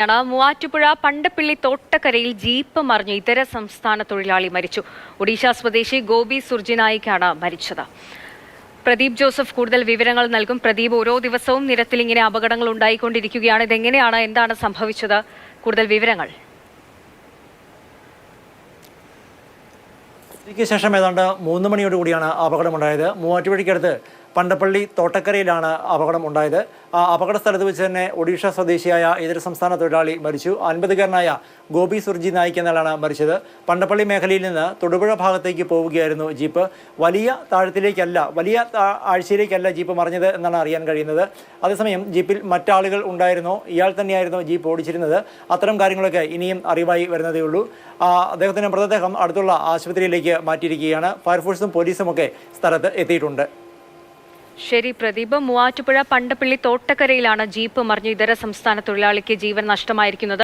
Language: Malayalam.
ാണ് മൂവാറ്റുപുഴ പണ്ടപ്പിള്ളി തോട്ടക്കരയിൽ ജീപ്പ് മറിഞ്ഞു. ഇതര സംസ്ഥാന തൊഴിലാളി മരിച്ചു. ഒഡീഷ സ്വദേശി ഗോപി സുർജിനായിക്കാണ് മരിച്ചത്. പ്രദീപ് ജോസഫ് കൂടുതൽ വിവരങ്ങൾ നൽകും. പ്രദീപ് ഓരോ ദിവസവും നിരത്തിൽ ഇങ്ങനെ അപകടങ്ങൾ ഉണ്ടായിക്കൊണ്ടിരിക്കുകയാണ്. ഇതെങ്ങനെയാണ്? എന്താണ് സംഭവിച്ചത്? കൂടുതൽ വിവരങ്ങൾ. ശേഷം ഏതാണ്ട് മൂന്ന് മണിയോടുകൂടിയാണ് അപകടമുണ്ടായത്. മൂവാറ്റുപുഴയ്ക്കടുത്ത് പണ്ടപ്പള്ളി തോട്ടക്കരയിലാണ് അപകടം ഉണ്ടായത് ആ അപകട സ്ഥലത്ത് വെച്ച് തന്നെ ഒഡീഷ സ്വദേശിയായ ഇതര സംസ്ഥാന തൊഴിലാളി മരിച്ചു. അൻപതുകാരനായ ഗോപി സുർജി നായിക് എന്നയാളാണ് മരിച്ചത്. പണ്ടപ്പള്ളി മേഖലയിൽ നിന്ന് തൊടുപുഴ ഭാഗത്തേക്ക് പോവുകയായിരുന്നു ജീപ്പ്. വലിയ താഴത്തിലേക്കല്ല വലിയ ആഴ്ചയിലേക്കല്ല ജീപ്പ് മറിഞ്ഞത് എന്നാണ് അറിയാൻ കഴിയുന്നത്. അതേസമയം ജീപ്പിൽ മറ്റാളുകൾ ഉണ്ടായിരുന്നോ. ഇയാൾ തന്നെയായിരുന്നു ജീപ്പ് ഓടിച്ചിരുന്നത്. അത്തരം കാര്യങ്ങളൊക്കെ ഇനിയും അറിവായി വരുന്നതേ ഉള്ളൂ. ആ, അദ്ദേഹത്തിന്റെ മൃതദേഹം അടുത്തുള്ള ആശുപത്രിയിലേക്ക് മാറ്റിയിരിക്കുകയാണ്. ഫയർഫോഴ്സും പോലീസും ഒക്കെ സ്ഥലത്ത് എത്തിയിട്ടുണ്ട്. ശരി പ്രദീപ്. മൂവാറ്റുപുഴ പണ്ടപ്പള്ളി തോട്ടക്കരയിലാണ് ജീപ്പ് മറിഞ്ഞ് ഇതര സംസ്ഥാന തൊഴിലാളിക്ക് ജീവൻ നഷ്ടമായിരിക്കുന്നത്.